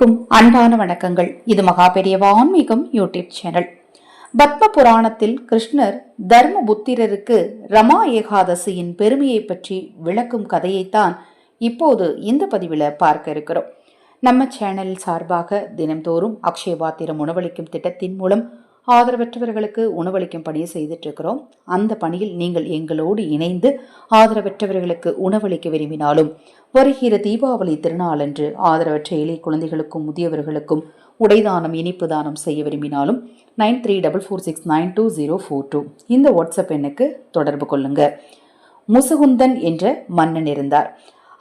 அனைவருக்கும் அன்பான வணக்கங்கள். இது மகா பெரியவா ஆன்மீகம் யூடியூப் சேனல். பத்ம புராணத்தில் கிருஷ்ணர் தர்ம புத்திரருக்கு ரமா ஏகாதசியின் பெருமையை பற்றி விளக்கும் கதையைத்தான் இப்போது இந்த பதிவில் பார்க்க இருக்கிறோம். நம்ம சேனல் சார்பாக தினம்தோறும் அக்ஷயபாத்திரம் உணவளிக்கும் திட்டத்தின் மூலம் ஆதரவற்றவர்களுக்கு உணவளிக்கும் பணியை செய்துட்ருக்கிறோம் அந்த பணியில் நீங்கள் எங்களோடு இணைந்து ஆதரவற்றவர்களுக்கு உணவளிக்க விரும்பினாலும் வருகிற தீபாவளி திருநாளன்று ஆதரவற்ற ஏழை குழந்தைகளுக்கும் முதியவர்களுக்கும் உடைதானம் இனிப்பு தானம் செய்ய விரும்பினாலும் nine three double four six nine two zero four two இந்த வாட்ஸ்அப் எண்ணுக்கு தொடர்பு கொள்ளுங்க. முசுகுந்தன் என்ற மன்னன் இருந்தார்.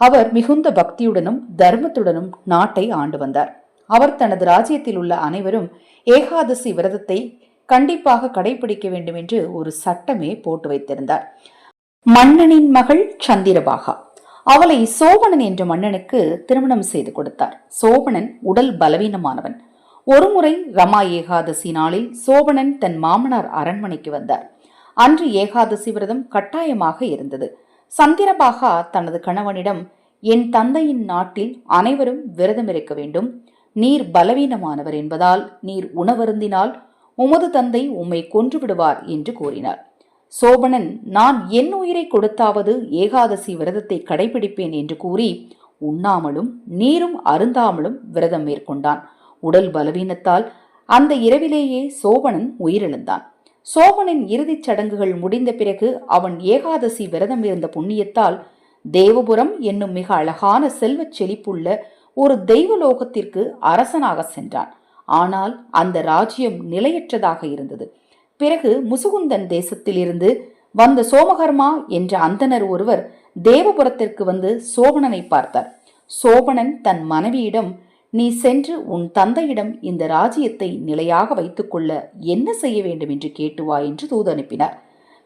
அவர் மிகுந்த பக்தியுடனும் தர்மத்துடனும் நாட்டை ஆண்டு வந்தார். அவர் தனது ராஜ்யத்தில் உள்ள அனைவரும் ஏகாதசி விரதத்தை கண்டிப்பாக கடைபிடிக்க வேண்டும் என்று ஒரு சட்டமே போட்டு வைத்திருந்தார். மன்னனின் மகள் சந்திரபாகா. அவளை சோபனன் என்ற மன்னனுக்கு திருமணம் செய்து கொடுத்தார். சோபனன் உடல் பலவீனமானவன். ஒருமுறை ரமா ஏகாதசி நாளில் சோபனன் தன் மாமனார் அரண்மனைக்கு வந்தார். அன்று ஏகாதசி விரதம் கட்டாயமாக இருந்தது. சந்திரபாகா தனது கணவனிடம் என் தந்தையின் நாட்டில் அனைவரும் விரதம் இருக்க வேண்டும். நீர் பலவீனமானவர் என்பதால் நீர் உணவருந்தினால் உமது தந்தை உம்மை கொன்று விடுவார் என்று கூறினார். சோபனன் நான் என் உயிரை கொடுத்தாவது ஏகாதசி விரதத்தை கடைபிடிப்பேன் என்று கூறி உண்ணாமலும் நீரும் அருந்தாமலும் விரதம் மேற்கொண்டான். உடல் பலவீனத்தால் அந்த இரவிலேயே சோபனன் உயிரிழந்தான். சோபனின் இறுதிச் சடங்குகள் முடிந்த பிறகு அவன் ஏகாதசி விரதம் இருந்த புண்ணியத்தால் தேவபுரம் என்னும் மிக அழகான செல்வச் செழிப்புள்ள ஒரு தெய்வலோகத்திற்கு அரசனாக சென்றான். ஆனால் அந்த ராஜ்யம் நிலையற்றதாக இருந்தது. பிறகு முசுகுந்தன் தேசத்திலிருந்து வந்த சோமகர்மா என்ற அந்தனர் ஒருவர் தேவபுரத்திற்கு வந்து சோபனனை பார்த்தார். சோபனன் தன் மனைவியிடம் நீ சென்று உன் தந்தையிடம் இந்த ராஜ்யத்தை நிலையாக வைத்துக்கொள்ள என்ன செய்ய வேண்டும் என்று கேட்டுவா என்று தூது அனுப்பினார்.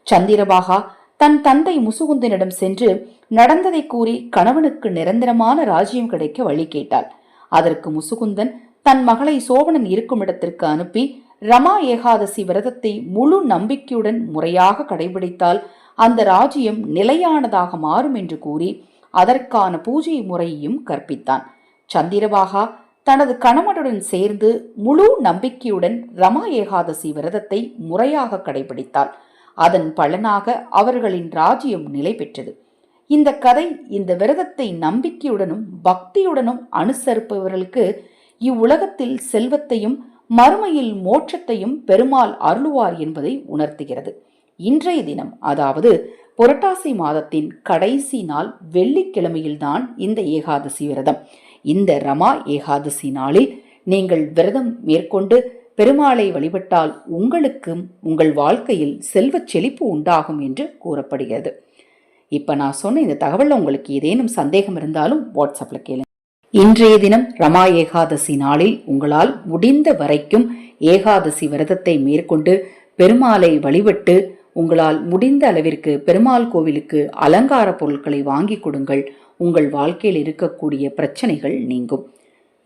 சந்திரபாகா தன் தந்தை முசுகுந்தனிடம் சென்று நடந்ததை கூறி கணவனுக்கு நிரந்தரமான ராஜ்யம் கிடைக்க வழி கேட்டாள். அதற்கு முசுகுந்தன் தன் மகளை சோபனன் இருக்கும் இடத்திற்கு அனுப்பி ரமா ஏகாதசி விரதத்தை முழு நம்பிக்கையுடன் முறையாக கடைபிடித்தால் அந்த ராஜ்யம் நிலையானதாக மாறும் என்று கூறி அதற்கான பூஜை முறையையும் கற்பித்தான். சந்திரபாகா தனது கணவனுடன் சேர்ந்து முழு நம்பிக்கையுடன் ரமா ஏகாதசி விரதத்தை முறையாக கடைபிடித்தாள். அதன் பலனாக அவர்களின் ராஜ்யம் நிலை பெற்றது. இந்த கதை இந்த விரதத்தை நம்பிக்கையுடனும் பக்தியுடனும் அனுசரிப்பவர்களுக்கு இவ்வுலகத்தில் செல்வத்தையும் மறுமையில் மோட்சத்தையும் பெருமாள் அருளுவார் என்பதை உணர்த்துகிறது. இன்றைய தினம் அதாவது புரட்டாசி மாதத்தின் கடைசி நாள் வெள்ளிக்கிழமையில்தான் இந்த ஏகாதசி விரதம். இந்த ரமா ஏகாதசி நாளில் நீங்கள் விரதம் மேற்கொண்டு பெருமாளை வழிபட்டால் உங்களுக்கும் உங்கள் வாழ்க்கையில் செல்வச் செழிப்பு உண்டாகும் என்று கூறப்படுகிறது. இப்போ நான் சொன்ன இந்த தகவலில் உங்களுக்கு ஏதேனும் சந்தேகம் இருந்தாலும் வாட்ஸ்அப்பில் கேளுங்க. இன்றைய தினம் ரமா ஏகாதசி நாளில் உங்களால் முடிந்த வரைக்கும் ஏகாதசி விரதத்தை மேற்கொண்டு பெருமாளை வழிபட்டு உங்களால் முடிந்த அளவிற்கு பெருமாள் கோவிலுக்கு அலங்கார பொருட்களை வாங்கி கொடுங்கள். உங்கள் வாழ்க்கையில் இருக்கக்கூடிய பிரச்சனைகள் நீங்கும்.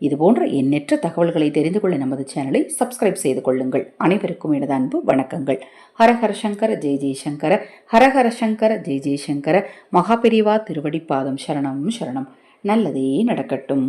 இதுபோன்ற எண்ணற்ற தகவல்களை தெரிந்து கொள்ள நமது சேனலை சப்ஸ்கிரைப் செய்து கொள்ளுங்கள். அனைவருக்கும் எனது அன்பு வணக்கங்கள். ஹரஹர சங்கர ஜெய் ஜெய்சங்கர ஹரஹர சங்கர ஜெய் ஜெய்சங்கர மகாபெரிவா திருவடி பாதம் சரணம் சரணம். நல்லதே நடக்கட்டும்.